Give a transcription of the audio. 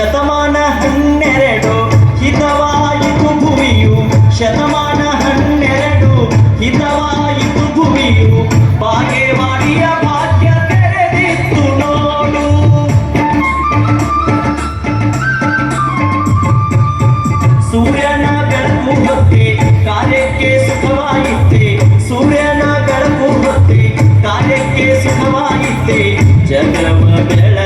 ಶತಮಾನ ಹನ್ನೆರಡು, ಹಿತವಾಯಿತು ಭೂಮಿಯು. ಶತಮಾನ ಹನ್ನೆರಡು, ಹಿತವಾಯಿತು ಭೂಮಿಯು. ಬಾಗೇವಾಡಿಯ ಭಾಗ್ಯ ತೆರೆದಿತ್ತು ನೋಡು. ಸೂರ್ಯನ ಗರ್ಭು ಹೊತ್ತೆ ಕಾರ್ಯಕ್ಕೆ ಸುಖವಾಗಿತ್ತೆ ಸೂರ್ಯನ ಗರ್ಭು ಹೊತ್ತೆ ಕಾರ್ಯಕ್ಕೆ ಸುಖವಾಗಿತ್ತೆ ಜಗವ ಬೆಳ